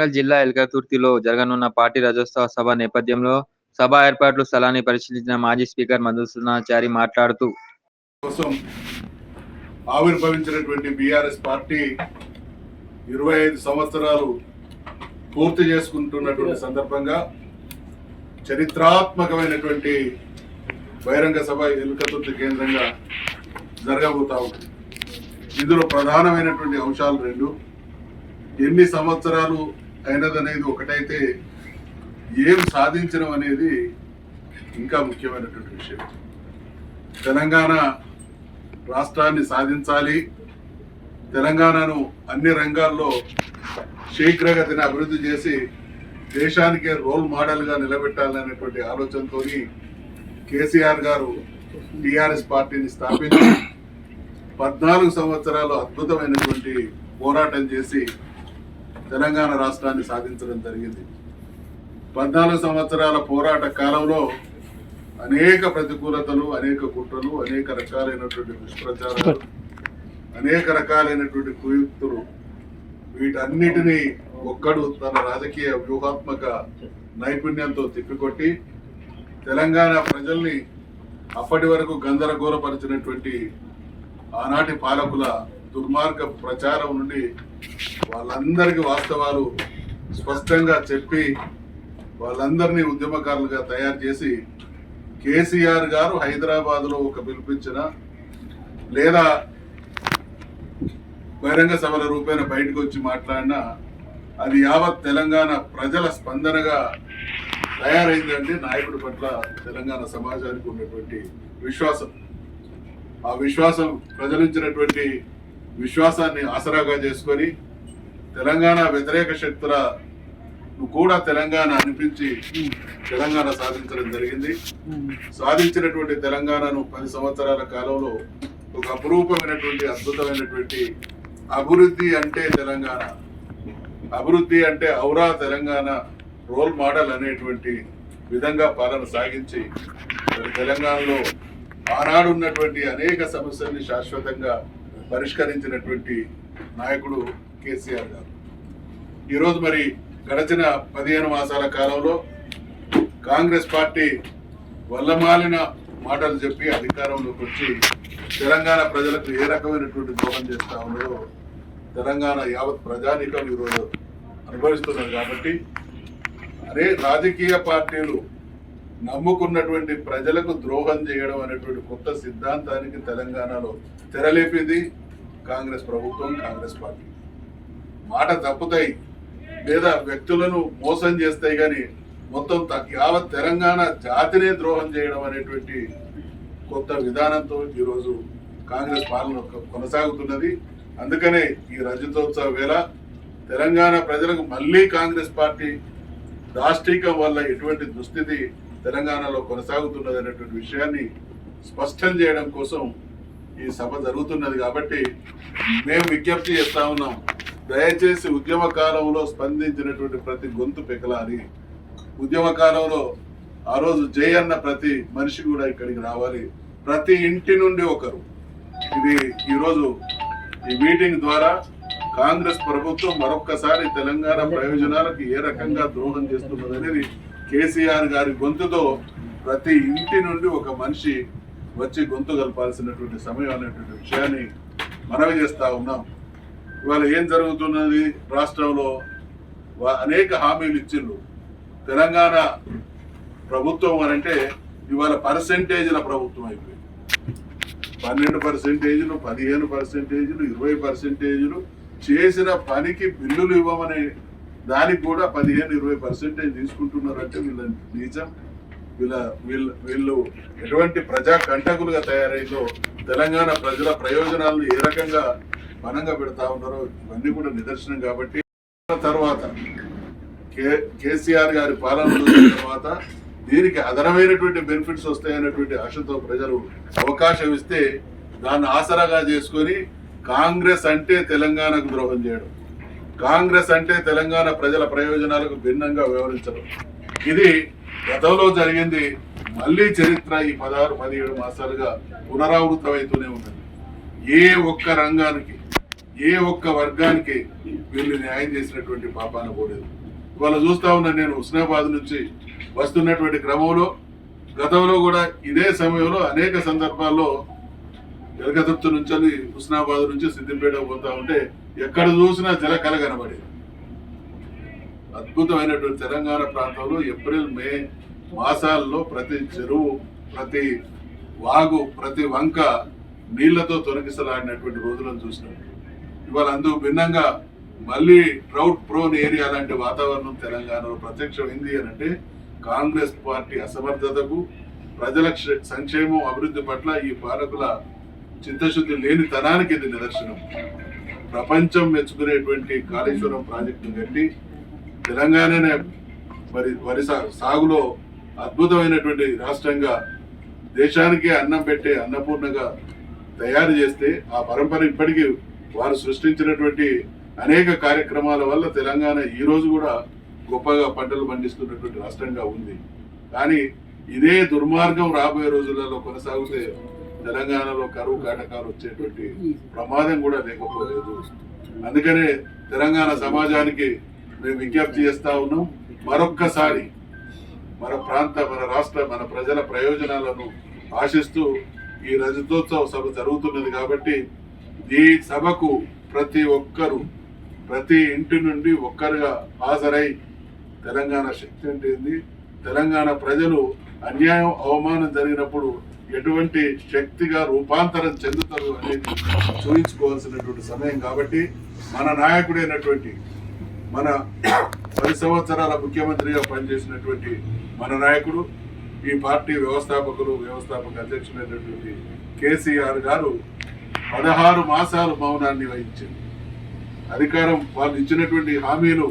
వరంగల్ జిల్లా ఎల్కతుర్తిలో జరగనున్న పార్టీ రాజ్యోత్సవ సభ నేపథ్యంలో సభ ఏర్పాట్లు స్థలాన్ని పరిశీలించిన మాజీ స్పీకర్ మధుసూనాచారి మాట్లాడుతూ కోసం ఆవిర్భవించినటువంటి బీఆర్ఎస్ పార్టీ ఇరవై ఐదు సంవత్సరాలు పూర్తి చేసుకుంటున్నటువంటి సందర్భంగా చరిత్రాత్మకమైనటువంటి బహిరంగ సభ ఎలుకతుర్తి కేంద్రంగా జరగబోతా ఉంది. ఇందులో ప్రధానమైనటువంటి అంశాలు రెండు. ఎన్ని సంవత్సరాలు అయినది అనేది ఒకటైతే ఏం సాధించడం అనేది ఇంకా ముఖ్యమైనటువంటి విషయం. తెలంగాణ రాష్ట్రాన్ని సాధించాలి. తెలంగాణను అన్ని రంగాల్లో శీఘ్రగతిని అభివృద్ధి చేసి దేశానికే రోల్ మోడల్గా నిలబెట్టాలనేటువంటి ఆలోచనతో కేసీఆర్ గారు టీఆర్ఎస్ పార్టీని స్థాపించి పద్నాలుగు సంవత్సరాలు అద్భుతమైనటువంటి పోరాటం చేసి తెలంగాణ రాష్ట్రాన్ని సాధించడం జరిగింది. పద్నాలుగు సంవత్సరాల పోరాట కాలంలో అనేక ప్రతికూలతలు అనేక కుట్రలు అనేక రకాలైనటువంటి దుష్ప్రచారాలు అనేక రకాలైనటువంటి కుయుక్తులు వీటన్నిటినీ ఒక్కడు తన రాజకీయ వ్యూహాత్మక నైపుణ్యంతో తిప్పికొట్టి తెలంగాణ ప్రజల్ని అప్పటి వరకు గందరగోళపరిచినటువంటి ఆనాటి పాలకుల దుర్మార్గ ప్రచారం నుండి వాళ్ళందరికీ వాస్తవాలు స్పష్టంగా చెప్పి వాళ్ళందరినీ ఉద్యమకారులుగా తయారు చేసి కేసీఆర్ గారు హైదరాబాద్లో ఒక పిలిపించిన లేదా బహిరంగ సభల రూపేణ బయటకు వచ్చి మాట్లాడినా అది యావత్ తెలంగాణ ప్రజల స్పందనగా తయారైందంటే నాయకుడి పట్ల తెలంగాణ సమాజానికి ఉన్నటువంటి విశ్వాసం. ఆ విశ్వాసం ప్రజలించినటువంటి విశ్వాసాన్ని ఆసరాగా చేసుకొని తెలంగాణ వ్యతిరేక శక్తుల కూడా తెలంగాణ అనిపించి తెలంగాణ సాధించడం జరిగింది. సాధించినటువంటి తెలంగాణను పది సంవత్సరాల కాలంలో ఒక అపురూపమైనటువంటి అద్భుతమైనటువంటి అభివృద్ధి అంటే తెలంగాణ. అభివృద్ధి అంటే ఔరా తెలంగాణ రోల్ మోడల్ అనేటువంటి విధంగా పాలన సాగించి తెలంగాణలో ఆనాడు ఉన్నటువంటి అనేక సమస్యల్ని శాశ్వతంగా పరిష్కరించినటువంటి నాయకుడు కేసీఆర్ గారు. ఈరోజు మరి గడచిన పదిహేను మాసాల కాలంలో కాంగ్రెస్ పార్టీ వల్లమాలిన మాటలు చెప్పి అధికారంలోకి వచ్చి తెలంగాణ ప్రజలకు ఏ రకమైనటువంటి ద్రోహం చేస్తా ఉన్నదో తెలంగాణ యావత్ ప్రజానీకం ఈరోజు అనుభవిస్తున్నారు కాబట్టి అరే రాజకీయ పార్టీలు నమ్ముకున్నటువంటి ప్రజలకు ద్రోహం చేయడం అనేటువంటి కొత్త సిద్ధాంతానికి తెలంగాణలో తెరలేపింది కాంగ్రెస్ ప్రభుత్వం కాంగ్రెస్ పార్టీ. మాట తప్పుతాయి లేదా వ్యక్తులను మోసం చేస్తాయి కానీ మొత్తం యావత్ తెలంగాణ జాతినే ద్రోహం చేయడం అనేటువంటి కొత్త విధానంతో ఈరోజు కాంగ్రెస్ పాలన కొనసాగుతున్నది. అందుకనే ఈ రజతోత్సవ వేళ తెలంగాణ ప్రజలకు మళ్ళీ కాంగ్రెస్ పార్టీ దాష్టీకం వల్ల ఎటువంటి దుస్థితి తెలంగాణలో కొనసాగుతున్నది అనేటువంటి విషయాన్ని స్పష్టం చేయడం కోసం ఈ సభ జరుగుతున్నది కాబట్టి మేము విజ్ఞప్తి చేస్తా ఉన్నాం. దయచేసి ఉద్యమ కాలంలో స్పందించినటువంటి ప్రతి గొంతు పెకలాలి ఉద్యమ కాలంలో ఆ రోజు జై అన్న ప్రతి మనిషి కూడా ఇక్కడికి రావాలి. ప్రతి ఇంటి నుండి ఒకరు. ఇది ఈరోజు ఈ మీటింగ్ ద్వారా కాంగ్రెస్ ప్రభుత్వం మరొక్కసారి తెలంగాణ ప్రయోజనాలకు ఏ రకంగా ద్రోహం చేస్తున్నది అనేది కేసీఆర్ గారి గొంతుతో ప్రతి ఇంటి నుండి ఒక మనిషి వచ్చి గొంతు కలపాల్సినటువంటి సమయం అనేటువంటి విషయాన్ని మనవి చేస్తూ ఉన్నాం. ఇవాళ ఏం జరుగుతున్నది? రాష్ట్రంలో అనేక హామీలు ఇచ్చిండ్రు. తెలంగాణ ప్రభుత్వం అని అంటే ఇవాళ పర్సెంటేజ్ల ప్రభుత్వం అయిపోయింది. పన్నెండు పర్సెంటేజీలు పదిహేను పర్సెంటేజీలు ఇరవై పర్సెంటేజీలు చేసిన పనికి బిల్లులు ఇవ్వమనే దానికి కూడా పదిహేను ఇరవై పర్సెంటేజ్ తీసుకుంటున్నారంటే వీళ్ళ నిజం. వీళ్ళ వీళ్ళు వీళ్ళు ఎటువంటి ప్రజా కంటకులుగా తయారైందో తెలంగాణ ప్రజల ప్రయోజనాలను ఏ రకంగా బలంగా పెడతా ఉన్నారో ఇవన్నీ కూడా నిదర్శనం కాబట్టి తర్వాత కే కేసీఆర్ గారి పాలన తర్వాత దీనికి అదనమైనటువంటి బెనిఫిట్స్ వస్తాయనేటువంటి ఆశతో ప్రజలు అవకాశం ఇస్తే దాన్ని ఆసరాగా చేసుకొని కాంగ్రెస్ అంటే తెలంగాణకు ద్రోహం చేయడం. కాంగ్రెస్ అంటే తెలంగాణ ప్రజల ప్రయోజనాలకు భిన్నంగా వ్యవహరించడం. ఇది గతంలో జరిగింది. మళ్ళీ చరిత్ర ఈ పదహారు పదిహేడు మాసాలుగా పునరావృతమవుతూనే ఉన్నది. ఏ ఒక్క రంగానికి ఏ ఒక్క వర్గానికి వీళ్ళు న్యాయం చేసినటువంటి పాపాన పోలేదు. ఇవాళ చూస్తా ఉన్నా నేను హుస్నాబాద్ నుంచి వస్తున్నటువంటి క్రమంలో గతంలో కూడా ఇదే సమయంలో అనేక సందర్భాల్లో ఎలకతుర్తి నుంచి హుస్నాబాద్ నుంచి సిద్దిపేట పోతా ఉంటే ఎక్కడ చూసినా జలకళ కనబడేది. అద్భుతమైనటువంటి తెలంగాణ ప్రాంతంలో ఏప్రిల్ మే మాసాల్లో ప్రతి చెరువు ప్రతి వాగు ప్రతి వంక నీళ్ళతో తొలగిసలాడినటువంటి రోజులను చూసినాం. ఇవాళ అందుకు భిన్నంగా మళ్ళీ ట్రౌట్ ప్రోన్ ఏరియా లాంటి వాతావరణం తెలంగాణలో ప్రత్యక్షమైంది అని అంటే కాంగ్రెస్ పార్టీ అసమర్థతకు ప్రజల సంక్షేమం అభివృద్ధి పట్ల ఈ పాలకుల చిత్తశుద్ధి లేని తనానికి ఇది నిదర్శనం. ప్రపంచం మెచ్చుకునేటువంటి కాళేశ్వరం ప్రాజెక్టును కట్టి తెలంగాణనే మరి వరి సా- సాగులో అద్భుతమైనటువంటి రాష్ట్రంగా దేశానికే అన్నం పెట్టే అన్నపూర్ణగా తయారు చేస్తే ఆ పరంపర ఇప్పటికీ వారు సృష్టించినటువంటి అనేక కార్యక్రమాల వల్ల తెలంగాణ ఈ రోజు కూడా గొప్పగా పంటలు పండిస్తున్నటువంటి రాష్ట్రంగా ఉంది. కానీ ఇదే దుర్మార్గం రాబోయే రోజులలో కొనసాగితే తెలంగాణలో కరువు కాటకాలు వచ్చేటువంటి ప్రమాదం కూడా లేకపోలేదు. అందుకనే తెలంగాణ సమాజానికి మేము విజ్ఞప్తి చేస్తా ఉన్నాం. మరొక్కసారి మన ప్రాంత మన రాష్ట్ర మన ప్రజల ప్రయోజనాలను ఆశిస్తూ ఈ రజతోత్సవ సభ జరుగుతున్నది కాబట్టి ఈ సభకు ప్రతి ఒక్కరు ప్రతి ఇంటి నుండి ఒక్కరుగా హాజరై తెలంగాణ శక్తి అంటే తెలంగాణ ప్రజలు అన్యాయం అవమానం జరిగినప్పుడు ఎటువంటి శక్తిగా రూపాంతరం చెందుతారు అనేది చూపించుకోవాల్సినటువంటి సమయం కాబట్టి మన నాయకుడైనటువంటి మన పది సంవత్సరాల ముఖ్యమంత్రిగా పనిచేసినటువంటి మన నాయకుడు ఈ పార్టీ వ్యవస్థాపకులు వ్యవస్థాపక అధ్యక్షుడైనటువంటి కేసీఆర్ గారు పదహారు మాసాలు మౌనాన్ని వహించింది అధికారం వాళ్ళు ఇచ్చినటువంటి హామీలు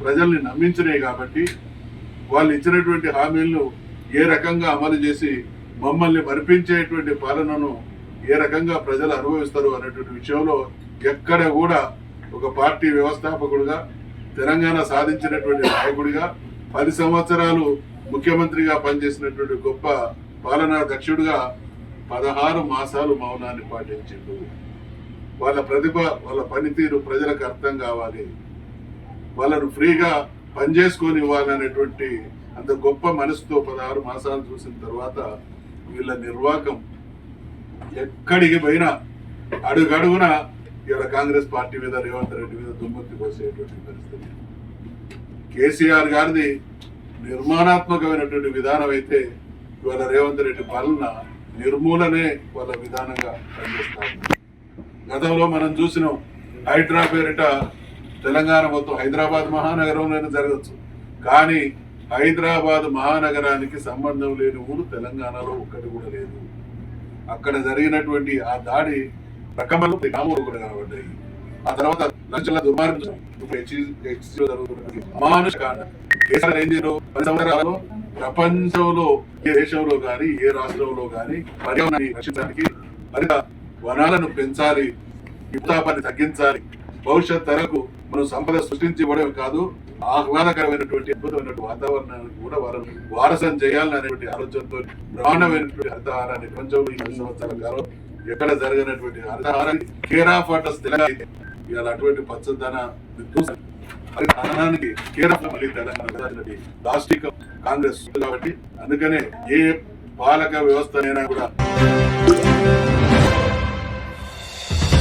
ప్రజల్ని నమ్మించినాయి కాబట్టి వాళ్ళు ఇచ్చినటువంటి హామీలను ఏ రకంగా అమలు చేసి మమ్మల్ని మరిపించేటువంటి పాలనను ఏ రకంగా ప్రజలు అనుభవిస్తారు అనేటువంటి విషయంలో ఎక్కడ కూడా ఒక పార్టీ వ్యవస్థాపకుడుగా తెలంగాణ సాధించినటువంటి నాయకుడిగా పది సంవత్సరాలు ముఖ్యమంత్రిగా పనిచేసినటువంటి గొప్ప పాలనా దక్షుడుగా పదహారు మాసాలు మౌనాన్ని పాటించిండు. వాళ్ళ ప్రతిభ వాళ్ళ పనితీరు ప్రజలకు అర్థం కావాలి. వాళ్ళను ఫ్రీగా పనిచేసుకొని ఇవ్వాలనేటువంటి అంత గొప్ప మనసుతో పదహారు మాసాలు చూసిన తర్వాత వీళ్ళ నిర్వాకం ఎక్కడికి పోయినా అడుగడుగున ఇవాళ కాంగ్రెస్ పార్టీ మీద రేవంత్ రెడ్డి మీద దుమ్మెత్తి పోసేటువంటి పరిస్థితి. కేసీఆర్ గారిది నిర్మాణాత్మకమైనటువంటి విధానం అయితే ఇవాళ రేవంత్ రెడ్డి పాలన నిర్మూలనే వాళ్ళ విధానంగా పనిచేస్తారు గతంలో మనం చూసినాం హైడ్రా పేరిట తెలంగాణ మొత్తం హైదరాబాద్ మహానగరంలోనే జరగచ్చు. కానీ హైదరాబాద్ మహానగరానికి సంబంధం లేని ఊరు తెలంగాణలో ఒక్కటి కూడా లేదు. అక్కడ జరిగినటువంటి ఆ దాడి రకమలు గ్రామాలు కూడా కనబడ్డాయి. ఆ తర్వాత లంచల దుర్మార్గం ప్రపంచంలో ఏ దేశంలో గాని ఏ రాష్ట్రంలో గాని పర్యావరణాన్ని రక్షించడానికి మరింత వనాలను పెంచాలి వితాపాన్ని తగ్గించాలి. భవిష్యత్ తరకు మనం సంపద సృష్టించి ఇవ్వడమే కాదు ఆహ్లాదకరమైనటువంటి అద్భుతమైనటువంటి వాతావరణానికి కూడా వారు వారసం చేయాలని అనేటువంటి ఆలోచనతో బ్రహ్మాండమైనటువంటి హరితహారాన్ని ప్రపంచంలో ఈ సంవత్సరాల కాలం ఎక్కడ జరగనటువంటి హరితహారాన్ని కేర్ ఆఫ్ వాటర్స్ తెలంగాణ ఇవాళ అటువంటి పచ్చదన విధ్వంసం కేరళ మళ్ళీ తెలంగాణ దాష్టికం కాంగ్రెస్ కాబట్టి అందుకనే ఏ పాలక అయినా కూడా